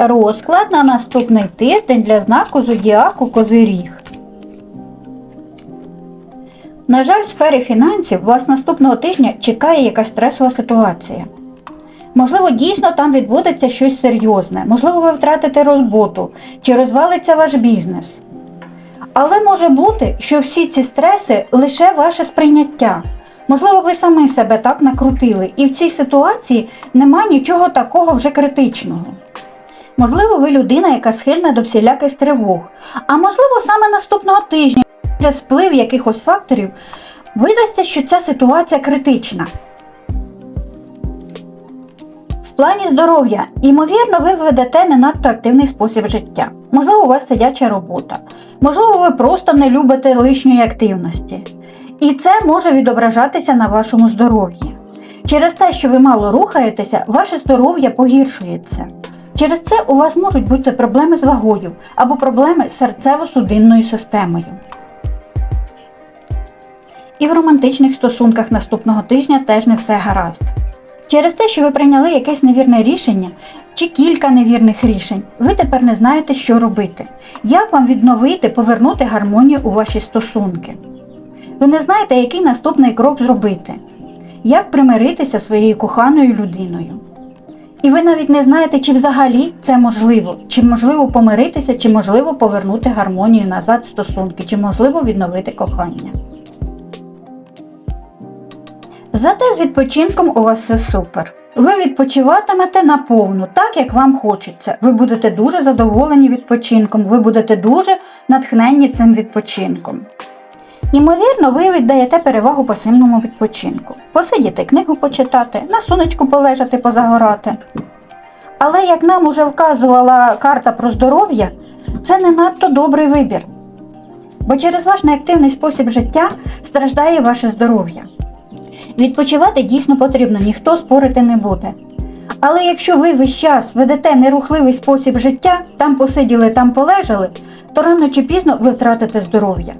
Розклад на наступний тиждень для знаку зодіаку Козиріг. На жаль, в сфері фінансів вас наступного тижня чекає якась стресова ситуація. Можливо, дійсно там відбудеться щось серйозне, можливо, ви втратите роботу чи розвалиться ваш бізнес. Але може бути, що всі ці стреси лише ваше сприйняття. Можливо, ви самі себе так накрутили, і в цій ситуації нема нічого такого вже критичного. Можливо, ви людина, яка схильна до всіляких тривог. А можливо, саме наступного тижня, через вплив якихось факторів, видасться, що ця ситуація критична. В плані здоров'я, ймовірно, ви ведете не надто активний спосіб життя. Можливо, у вас сидяча робота. Можливо, ви просто не любите лишньої активності. І це може відображатися на вашому здоров'ї. Через те, що ви мало рухаєтеся, ваше здоров'я погіршується. Через це у вас можуть бути проблеми з вагою або проблеми з серцево-судинною системою. І в романтичних стосунках наступного тижня теж не все гаразд. Через те, що ви прийняли якесь невірне рішення чи кілька невірних рішень, ви тепер не знаєте, що робити. Як вам відновити, повернути гармонію у ваші стосунки? Ви не знаєте, який наступний крок зробити, як примиритися зі своєю коханою людиною. І ви навіть не знаєте, чи взагалі це можливо, чи можливо помиритися, чи можливо повернути гармонію назад в стосунки, чи можливо відновити кохання. Зате з відпочинком у вас все супер. Ви відпочиватимете наповну, так як вам хочеться. Ви будете дуже задоволені відпочинком, ви будете дуже натхненні цим відпочинком. Ймовірно, ви віддаєте перевагу пасивному відпочинку. Посидіти книгу почитати, на сонечку полежати, позагорати. Але як нам уже вказувала карта про здоров'я, це не надто добрий вибір. Бо через ваш неактивний спосіб життя страждає ваше здоров'я. Відпочивати дійсно потрібно, ніхто спорити не буде. Але якщо ви весь час ведете нерухливий спосіб життя, там посиділи, там полежали, то рано чи пізно ви втратите здоров'я.